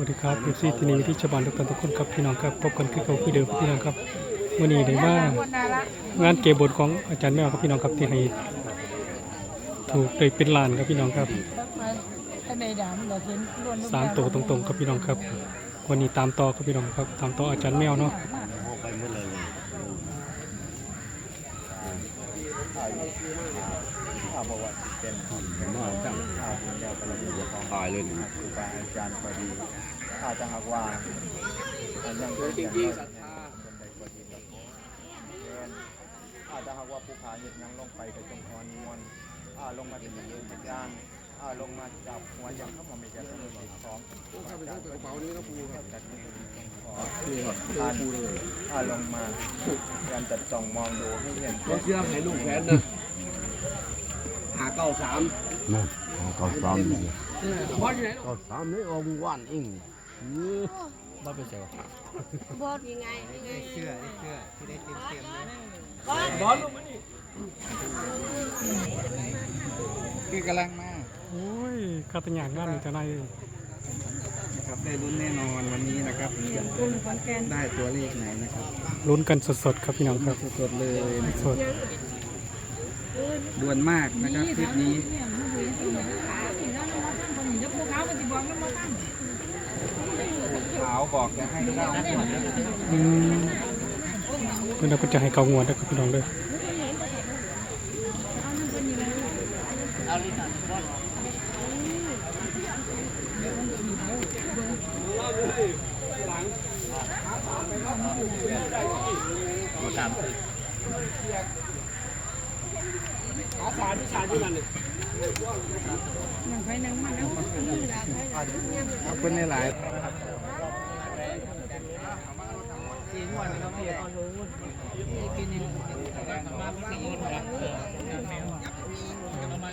วัสดีครับอยู่ที่ที่นี่ที่ชาวบ้านทุกท่านทุกคนครับพี่น้องครับพบกันคือเก่าคือเดิมพี่น้องครับวันนี้ได้มางานเก็บบทของอาจารย์แมวครับพี่น้องครับที่ให้ถูกได้เป็นลานครับพี่น้องครับสามตัวตรงๆครับพี่น้องครับ วันนี้ตามต่อครับพี่น้องครับตามต่ออาจารย์แมวเนาะข้อกว่าเป็นมาจังข้าเป็นแนวกระดิ่งของตายเลยครูบาอาจารย์พอดี ข้าจะหากว่าอันยังเป็นจริงๆศรัทธาคนใดคนดีแบบข้าจจะหากว่าผู้ขาเหยียดยังลงไปแต่จงพรมวลข้าลงมาเป็นเรื่องพยานข้าลงมาจับหัวยังเข้ามาไม่จะเรื่องของข้าไปกระเป๋านี้นะครูครับจัดมือขอทานข้าลงมาพยายามจัดส่องมองดูให้เห็นเขาเชื่อให้ลูกแขนนะหาเก้าสามนั่นก็ซ้อมอยู่พอที่องวันเอง บ้าไปเสียวบอสยังไงยังไงเชื่อเชื่อที่ได้เต็มเต็มเลยบอลลูกมันนี่คือกำลังมาโอ้ยคาตญาณงานนี่จะได้นะครับได้ลุ้นแน่นอนวันนี้นะครับได้ตัวเลขไหนนะครับลุ้นกันสดๆครับพี่น้องครับสดๆเลยนะสดด่วนมากนะครับคลิปนี้ขาวบอกจะให้เก้าหมดอืมเพื่อนเราก็จะให้เกางวดนะครับพี่น้องเลยขอบคุณในหลาย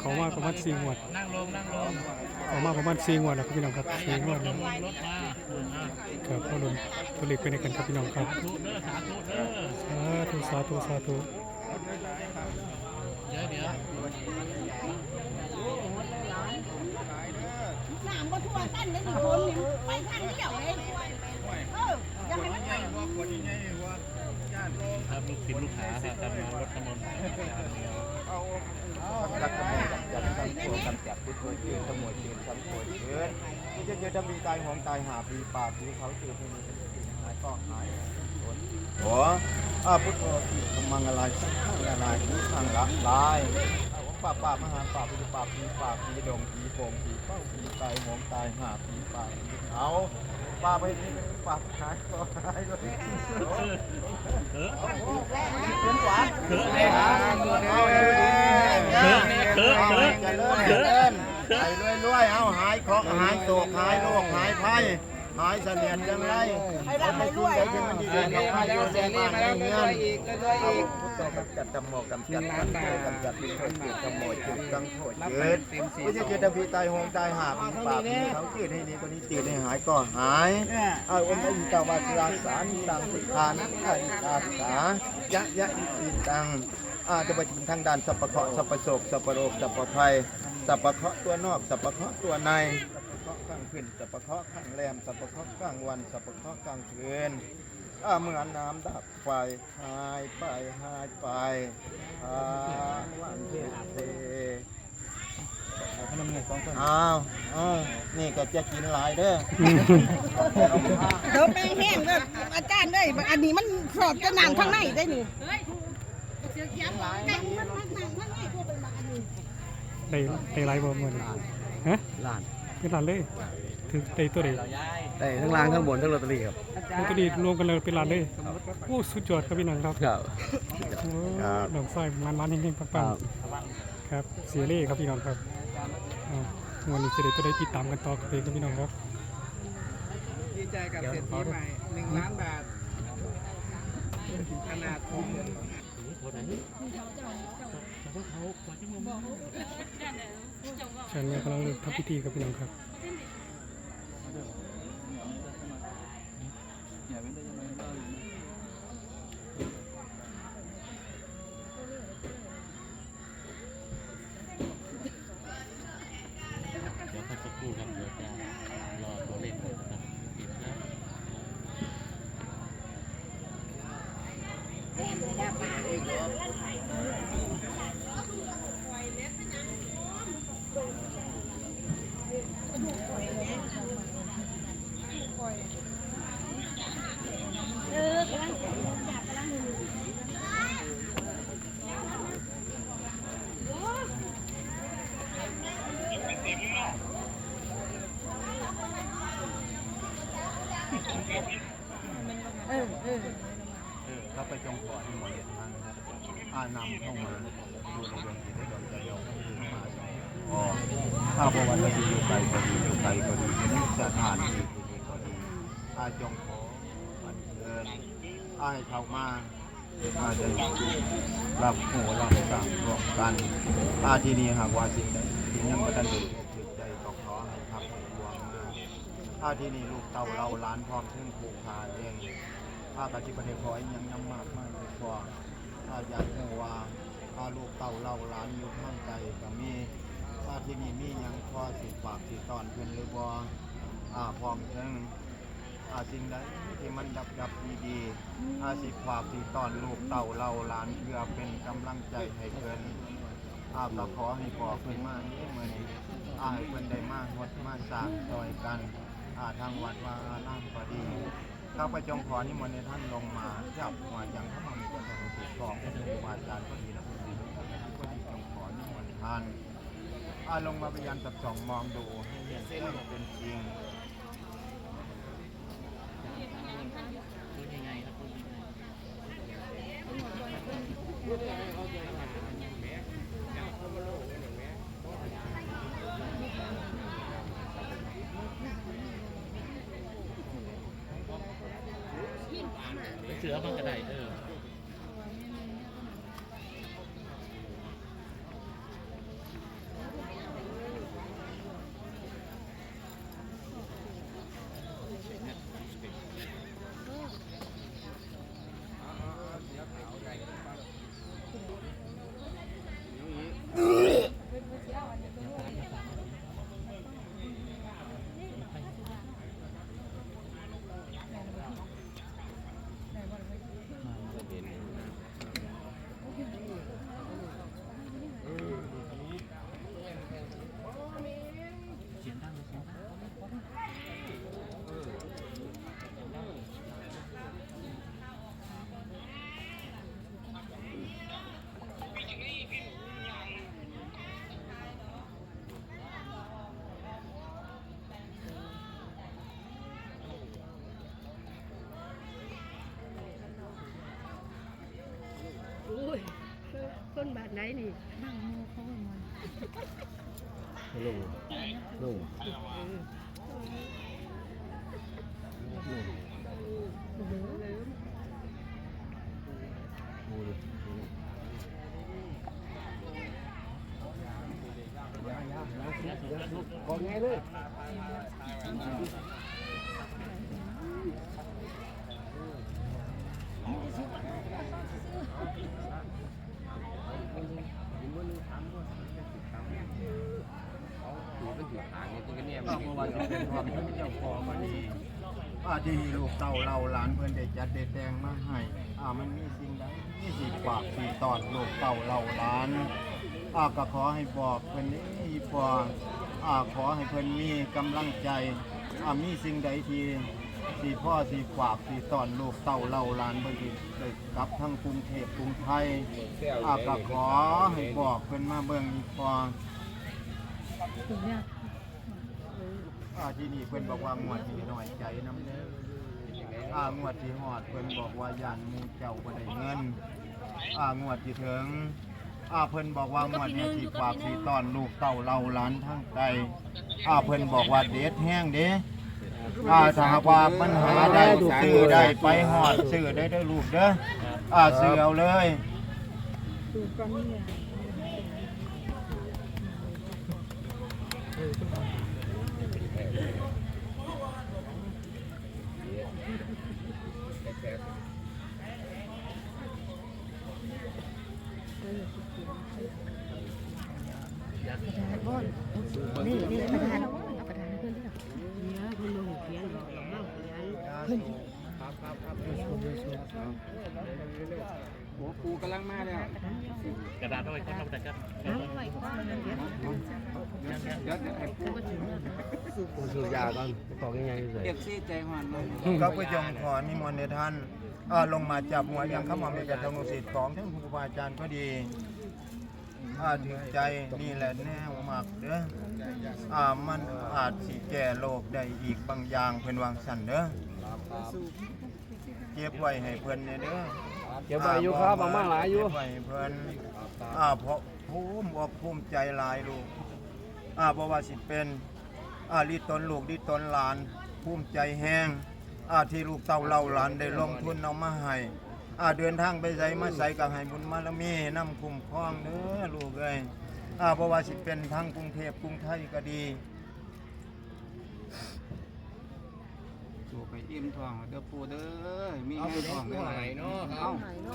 เขามาประมาณสี่งวดนั่งลงนั่งลงเขามาประมาณสี่งวดนะครับพี่น้องครับสี่งวดนะครับพ่อหลุนตัวเล็กไปในกันครับพี่น้องครับสาธุสาธุสาธุน้ำก็ทั่วตั้นได้หนึ่งคนนี่ไปทางเดียวเลย ครับลูกศิษย์ลูกหาครับตามมารถน้ำมนรักขโมยจับจับทั้งตัวกำจับผู้ช่วยเชื่อขโมยเชื่อทั้งตัวเชื่อที่จะเจอจะมีตายหองตายหาปีปากปีเขาเชื่อที่นี่หายก็หายโอ้อาพุทโธที่กำมังอะไรสักข้างอะไรที่ข้างละลายป่าป่ามหาป่าปีป่าปีป่าปีดงปีโป่งปีเป้าปีตายหองตายหาปีป่าปีเขา ป่าไปนี่ปลาหายก็หายเลยเออเอาเเขินอนเลยเอาเองจะเลื่อนเลื่อนไปเรื่อยเอาหายเคราะห์หายโศกหายโรคหายภัย หายเสนียดจังไรให้ร่ำให้รวยใจที่มันดีๆกับมาแล้วเสียนี่มาแล้วเงินอีกเรื่อยๆอีกพุทโธกำจัดตำโมกำจัดล้านบาทกำจัดเป็นคนเกิดขโมยจุดกังโถดยืดไม่ใช่เจตพีตายหงตายหาปีปากมีเขาจืดให้นี้คนนี้จืดให้หายก็หายเอาองค์พระอินทร์วาสราสานิตังสิทานักขาอิตาสายะยะอิสิตังอาจจะไปถึงทางด้านสัพพะเคราะห์สัพพะโศกสัพพะโรคสัพพะภัยสัพพะเคราะห์ตัวนอกสัพพะเคราะห์ตัวใน ข้างขึ้นสัพพะเคราะห์ข้างแรมสัพพะเคราะห์กลางวันสัพพะเคราะห์กลางคืนอาเหมือนน้ำดับไฟหายไปหายไปหาวันเทเทอ้าวอ้าวนี่ก็จะกินหลายเด้อเดี๋ยวแป้งแห้งเลยอาจารย์ได้ยอันนี้มันสอดจะนานข้างในได้นี่เสียเขียวแป้งมันมันนานข้างในพวกเป็นบางอันนี้ได้ได้ไลฟ์บ่มื้อนี้ฮะล้าน เป็นล้านเลยถึงได้ตัวใดได้ทั้งล่างทั้งบนทั้งลอตเตอรี่ครับลอตเตอรี่รวมกันเลยเป็นล้านเลยโอ้สุดยอดครับพี่น้องครับครับโอ้ครับดอกสร้อยมันมันๆเฮงๆปังๆครับเสียเล่ครับพี่น้องครับอ่าวันนี้จะได้ตัวได้ติดตามกันต่อกับเพลงครับพี่น้องครับดีใจกับเศรษฐีใหม่หนึ่งล้านบาทขนาดผมฉันกำลังทำพิธีกับพี่น้อง ฉันกำลังทำพิธีกับพี่น้องครับ อข้าพเจ้าขอให้หมดทางอานำเข้าพวันดีอยู่ไกลก็ดีอยู่ไกลก็ดีที่สถานที่ที่นี่ก็ดีอาจงขออัญเชิญอาให้เข้ามาอาได้รับหูรับสั่งรวมกันอาที่นี่หากว่าสิ่งใดที่ยังไม่ทันด้จิตใจตก็ขอให้ทับให้ดวงมาอาที่นี่ลูกเต่าเราล้านพร้อมถึงผูกขาเองถ้ากติประเทศขอให้ยังนำมากมากกว่าถ้าอยากรู้ว่าถ้าลูกเต่าเราหล้านอยู่ข้างใจก็มีถ้าที่นี่มียังพอสิฝากสิตอนเพิ่นหรือบ่อ่าพร้อมถึงอาสิ่งใดที่มันดับดับดีดีๆอาสิฝากสิตอนลูกเต่าเราหล้านเพื่อเป็นกำลังใจให้เพิ่นอาก็ขอให้ขอเพิ่นมานี้มื้อนี้อาให้เพิ่นได้มาวัดมาสร้างซอยกันอาทางวัดว่าอารามก็ดีข้าพเจ้าขอนิมนต์ในท่านลงมาจับหัวอย่างพระมังกรทสุกองครูบาอาจารย์ก็ดีและผู้ดีก็ดีจงขอ นิมนต์ท่านอาลงมาพยานสับสองมองดูให้เห็นเส้นเป็นจริงพูดยังไงครับพูดยังไงเสือมันกระไดเออย คนบาดไหนนี่ลุงลุงบอกไงเลย เป็นความที่เจ้าขอมาดีอาที่ลูกเต่าเราหลานเพื่อนได้จัดได้แต่งมาให้อ่ามันมีสิ่งใดมีสีปากสีตอดลูกเต่าเราหลานอ่าก็ขอให้บอกเพื่อนนี้พออ่าขอให้เพื่อนมีกำลังใจอ่ามีสิ่งใดที่สีพ่อสีฝากสีตอนลูกเต่าเราหลานเพื่อนที่ได้กลับทั้งกรุงเทพกรุงไทยอ่าก็ขอให้บอกเพื่อนมาเบิ่งอีกพอ อาที่นี่เพิ่นบอกว่างวดที่น้อยใจน้ำเด้ออางวดที่หอดเพิ่นบอกว่ายานหมูเจ้าบ่ได้เงินอางวดที่ถึงอาเพิ่นบอกว่างวดนี้สิฝากสิต้อนลูกเต้าเล่าหลานทั้งไกลอาเพิ่นบอกว่าเด็ดแห้งเด้อาถ้าหากว่าปัญหาได้ซื้อได้ไปหอดซื้อได้เด้อลูกเด้ออาซื้อเอาเลย ดูก่อนเนี่ยหัวปูกำลังมาแล้วกระดาษเอาไว้ก่อนเอาแต่กันเดี๋ยวเดี๋ยวไอ้ปูผมสูบยาก่อนบอกยังไงเลยเอฟซีใจหอนเลยก็ผู้จงขอนิมนต์ในท่านลงมาจับหัวอย่างข้ามามีการทำสิทธิ์ของท่านครูบาอาจารย์ก็ดีอาถึงใจนี่แหละแน่มากเด้ออ่ามันอาจสิแก้โลกได้อีกบางอย่างเป็นวางสันเด้อ เก็บไว้ให้เพิ่นเนี่ยเด้อเก็บไว้อยู่ครับมามาหลายอยู่เก็บไว้ให้เพิ่นอ่าเพราะภูมิอกภูมิใจหลายลูกอ่าบ่ว่าสิเป็นอ่าลิตนลูกลิตนหลาน ภูมิใจแห้งอ่าที่ลูกเต้าเล่าหลานได้ลงทุนเอามาให้อ่าเดินทางไปไสมาไสก็ให้บุญบารมีนำคุ้มครองเด้อลูกเอ้ยอ่าบ่ว่าสิเป็นทางกรุงเทพกรุงไทยก็ดี สู่ไป อิ่มท้องเด้อปูเด้อมีให้ท้องได้หลายเนาะเอ้าเนา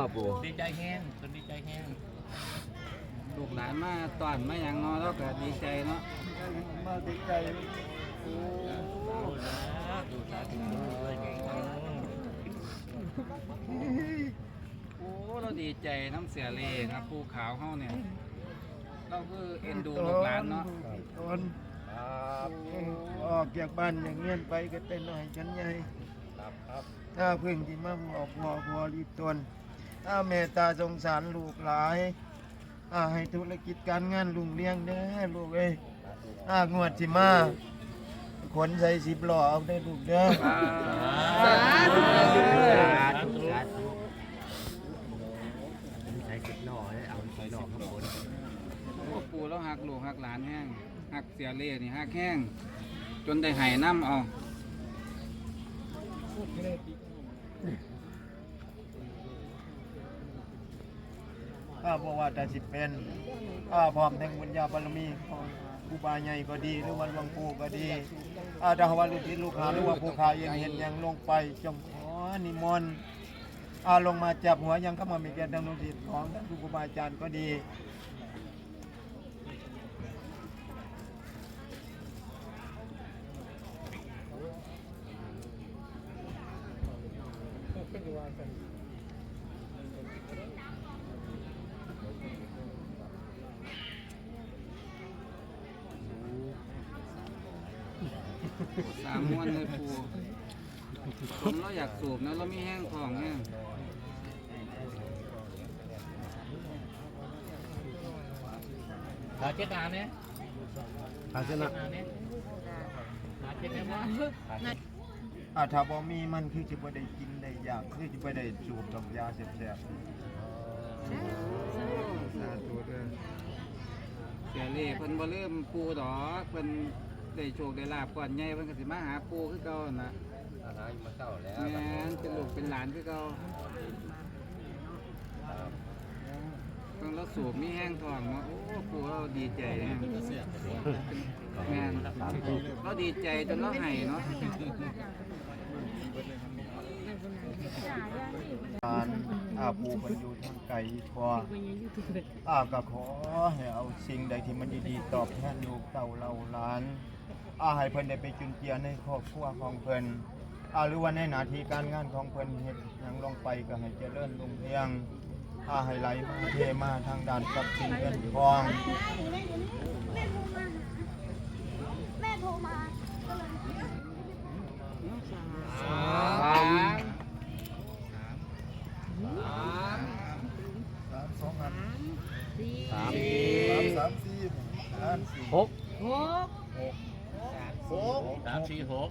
ะปู่ดีใจแห้งคนดีใจแห้งลูกหลานมาตอนมาหยังเนาะแล้วก็ดีใจเนาะมาดีใจดูสาธุเลยโอ้เราดีใจน้ำเสียเลครับปูขาวเฮาเนี่ยเราคือเอ็นดูลูกหลานเนาะ ตนออกจากบ้านอย่างเงี้ยไปก็เต้นหน่อยฉันใหญ่ถ้าพึ่งที่มาบอกพอพอรีบตนถ้าเมตตาสงสารลูกหลายอาให้ธุรกิจการงานลุงเลี้ยงเด้อลูกเอ้ยอางวดที่มาขนใส่สิบล้อเอาได้อลูกเด้อสาธุสาธุใช้สิบหน่อเอาใส่หน่อข้างบนโอ้ปูเราหักลูกหักหลานแห้ง หักเสียเลนี่หักแห้ง จนได้ไห้น้ำเอาอาบอกว่าแต่สิเป็นอาพร้อมแทงบุญญาบารมีของครูบาใหญ่ก็ดี หรือว่าหลวงปู่ก็ดีอาถ้าว่าลูกศิษย์ลูกหาหรือว่าผู้ขายเองเห็นยังลงไปจงขอนิมนต์อาลงมาจับหัวยังเข้ามามีแก่ทางลูกศิษย์ของท่านครูบาอาจารย์ก็ดี สามม้วนเลยปูผมเราอยากสูบนะเรามีแห้งท้องแห้งหาเจ็ดนาเนี่ยอาชนะนาเนี่ยหาเจ็ดเนี่ยว่า อาถ้าบ่มีมันคือจะบ่ได้กินได้อยากคือจะบ่ได้สูบดอกยาแสบๆสาธุเด้อเสียเลเพิ่นบ่ลืมปูดอกเพิ่นได้โชคได้ลาบก่อนใหญ่เพิ่นก็สิมาหาปูคือเก่านั่นน่ะอาหารมาเก้าแล้วแม่นเป็นลูกเป็นหลานคือเก่าเพิ่นเราสูบมีแห้งท้องเนาะโอ้ปูเราดีใจแฮงแม่นเราดีใจจนเราให้เนาะ การอาปูเพันอยู่ทางไกลพออาก็ขอให้เอาสิ่งใดที่มันดีๆตอบแทนลูกเต่าเราหลาน อาให้เพิ่นได้ไปจุนเจือในครอบครัวของเพิ่นอาหรือว่าในหน้าที่การงานของเพิ่นเฮ็ดหยังลงไปก็ให้เจริญรุ่งเรืองอาให้ไหลมาเทมาทางด้านทรัพย์สินเงินทองแม่โทรมาสามสองอัน สาม สามสี่ อันสี่หกหกสามสี่หก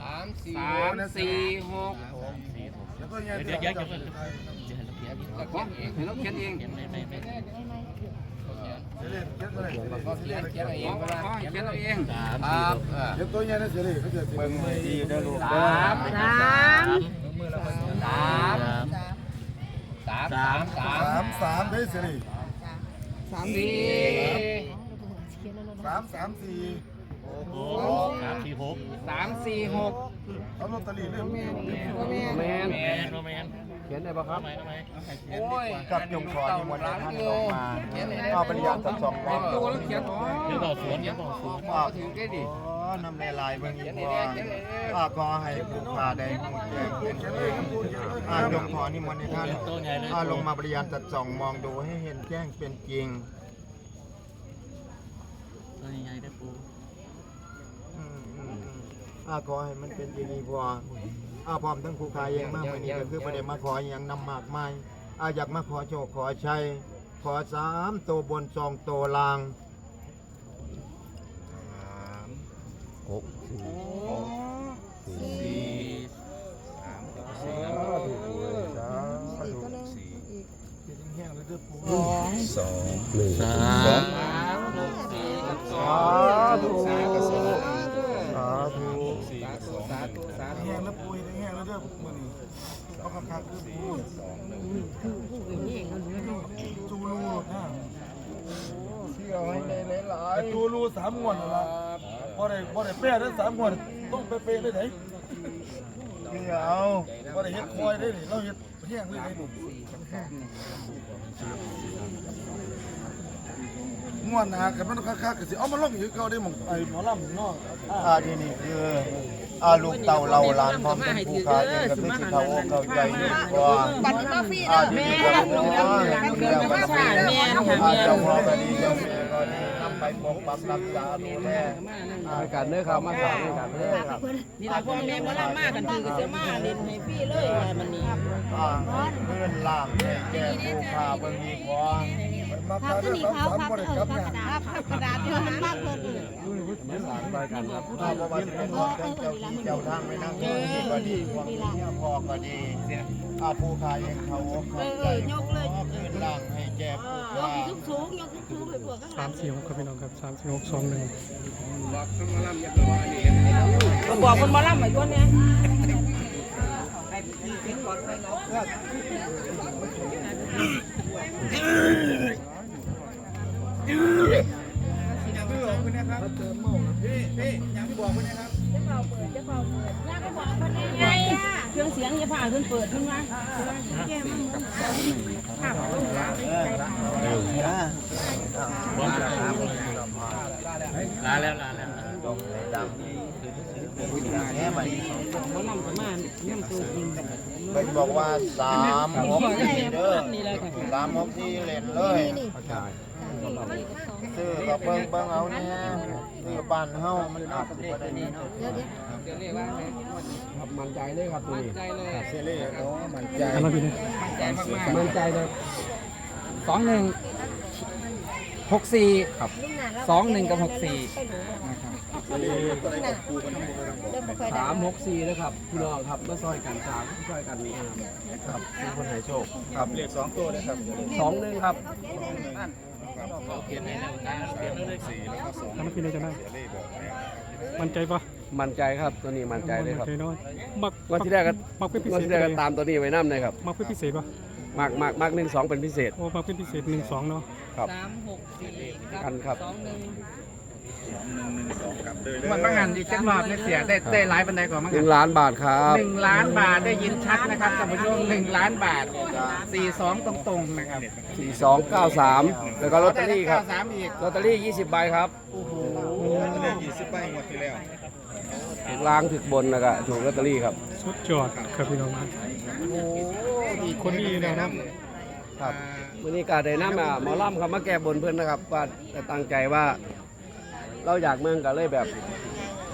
สามสี่หกแล้วก็เดี๋ยัยวงเดี๋ยวเดี๋ยวเดี๋ยวเดี๋ยวเดี๋ยวเดี๋ยวเขียนเองให้เราเขียนเองเดี๋ยวไม่ไม่ไม่เขียนเอาเองเขียนเอาเองสามสี่หกเดี๋ยวตัวใหญ่นะเสียเลยเขาจะเบิ่งมือดีเด้อลูกเด้อสามสามสามสามสามสามสามได้เสีย เลยสี่สามสามสี่โอ้สามสี่หกสามสี่หกเอาลอตเตอรี่เรื่องแม่แมนแมนโรแมนเขียนได้ปะครับทำไมทำไมโอ้ยกับยงขอที่มวลท่านลงมาเอาปริญญาสักสองบอรกอบดูแล้วเขียนอ๋อเดี๋ยวบอกสวนเดี๋ยวบอกสวนอ่าถึงได้ดิ น้ำลายลายเบิ่งอีกว่าอ่าขอให้ผู้ขาได้หูแจ้งเป็นเองอ่ายงขอนิมนต์ในท่านตัวใหญ่เลยอ่าลงมาปริญญาสักสองมองดูให้เห็นแจ้งเป็นจริงตัวใหญ่ได้ปูอาขอให้มันเป็นจริงอีกว่าอ่าพร้อมทั้งผู้ขายเองมากวันนี้ก็คือประเด็นมาขออย่างนำมากมายอาอยากมาขอโชคขอชัยขอสามตัวบนสองตัวลาง สามหกสี่โอ้สองหนึ่งสามสาธุสาธุสาธุสาธุสาธุแห้งแล้วปุยแห้งแล้วเด้อมื้อนี้เอาคักๆคือปุยจูรูนะเชื่อให้ได้หลายๆจูรูสามงวดละ บ่ได้บ่ได้เป๊ะเด้อสามงวดต้องเป๊ะๆเลยเด้นี่เอาบ่ได้เฮ็ดคอยได้นี่เราเฮ็ดแห้งเลยได้นี่งวดหน้ากันมันคักๆก็สิเอามาลงอยู่เก่าได้หม่องไอ้หมอลำเนาะอ่าที่นี่คืออาลูกเต่าเราหลานพร้อมเป็นผู้ค้าเองก็คือสิเขาอกเข้าใจดีกว่าบัตรมาฟรีอาเด้อที่แม่นี่ก็เป็นว่าเรื่องมันเป็นแม่เจ้าพ่อก็ดีเจ้าแม่ก็ดีนำ ไปปกปักรักษาดูแลในการเนื้อครับมาสามในการเนื้อครับนี่ล่ะพ่อแม่บ่ล่ามากกันถือก็เสิมาเล่นให้ฟรีเลยว่ามันนี่อ่าเพื่อนล่างให้แก่ผู้ค้าเบิ่งมีพอมาพัค้าบด้วยนี่เขาพับบ่เออกลับกระดาษพักกระดาษที่มันมากเพิ่นมาสามรายการครับถ้าบ่ว่าสิเป็นของเจ้าที่เจ้าทางไปนั่งเงินก็ดีพวกนี้พ่อก็ดีอาผู้ค้าเองเขาเขาใจเขอคืนล่างให้แก่ผู้ยค้า กสูงๆยกสูงๆไปพวกข้างหสาลัมงสี่หกครับพี่น้องครับสามสี่หกสองหนึ่งบอกทั้งมาล่ำยักษ์ว่านี่บอกคนบ่ล่ำไอ้คนเนี้ยไงอะ เครื่องเสียงอย่าผ่าขึ้นเปิดขึ้นมาแก้มันครับลาแล้วลาแล้วเป็นบอกว่าสามหกสี่เด้อสามหกสี่เล่นเลย ซื้อก็เบิ่งเบิ่งเอาเนี่ยซื้อบ้านเฮามันอัดสิบ่ได้นี่เดี๋ยวเรียกว่าไงมั่นใจเลยครับตัวนี้ใจเลยเซเล่โอ้มันใจอันนั้นพี่นี่ใจมากมันใจเลยสองหนึ่งหกสี่ครับสองหนึ่งกับหกสี่สามหกสี่นะครับพี่น้องครับมาซอยกันสามซอยกันนี่ครับมีคนให้โชคครับเลขสองตัวนะครับสองหนึ่งครับ เปลี่ยนให้แล้วการเปลี่ยนเลขสี่อันนั้นพี่นี่จะได้มั่นใจปะมั่นใจครับตัวนี้มั่นใจเลยครับ มั่นใจน้อยมักวันที่แรกก็ มักเป็นพิวันเศษที่แรกก็ตามตัวนี้ไว้น้ำเลยครับมักเป็นพิเศษปะมากมากมากหนึ่งสองเป็นพิเศษ โอ้มักเป็นพิเศษหนึ่งสองเนาะ ครับสามหกสี่กันครับ สองหนึ่ง มันบางงานอีกจังหวัดเนี่ยเสียได้ได้หลายปันไดกว่ามั้งหนึ่งล้านบาทครับ หนึ่งล้านบาทได้ยินชัดนะครับท่านผู้ชมหนึ่งล้านบาทสี่สองตรงๆนะครับสี่สองเก้าสามแล้วก็ลอตเตอรี่ครับ สามอีกลอตเตอรี่ยี่สิบใบครับเลขยี่สิบใบหมดที่แล้วถูกล้างถูกบนแล้วก็ถูกลอตเตอรี่ครับ สุดยอดครับพี่น้องครับคนนี้แล้วนะครับวันนี้การได้นำอะหมอลำครับมาแก้บนเพื่อนนะครับว่าจะตั้งใจว่า เราอยากเมืองกันเลยแบบ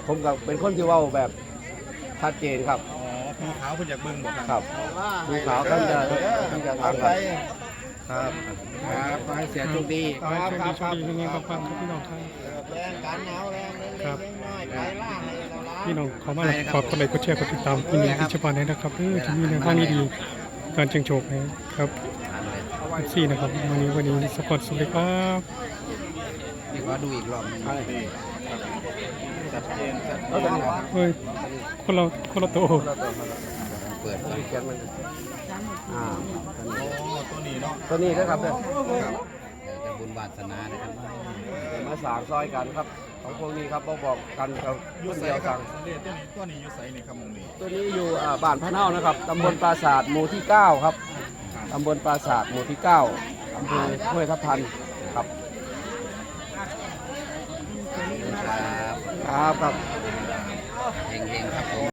ผมกับเป็นคนที่เว่าแบบชัดเจนครับภูขาวเพิ่นอยากเบิ่งบ่ครับครับภูขาวท่านจะท่านจะเอาทำไปครับครับครับขอให้เสียโชคดีขอให้โชคดีโชคดีเงี้ยๆปังๆครับพี่น้องครับแรงกันหนาวแรงเล็กครับๆน้อยๆไปล่างให้เราล้างพี่น้องขอมาแล้วขอกดไลค์กดแชร์กดติดตามพี่นี่พิชปานด้วยนะครับเออจะมีแนวทางดีๆการเชิงโชคนะครับสี่นะครับวันนี้วันนี้สปอร์ตสุดเลยครับ นี่ขอดูอีกรอบหนึ่งชัดเจนชัดเจแล้วตัวนนี้ครับเฮ้ยคนเราคนละโตเปิดเขียนมันอ่าโอ้ตัวนี้เนาะตัวนี้นะครับเนี่ยจะบุญวาสนานะครับมาสามซอยกันครับของพวกนี้ครับบอกบอกกันครับอยู่คนไสเดียวครัสั่บงเลขตัวนี้ตัวนี้อยู่ไสนี่ครับหมองนี้ตัวนี้อยู่อ่าบ้านพะเนานะครับตำบลปราสาทหมู่ที่ 9 ครับตำบลปราสาทหมู่ที่ 9อำเภอห้วยทับทันครับ ครับครับ เฮงเฮงครับผม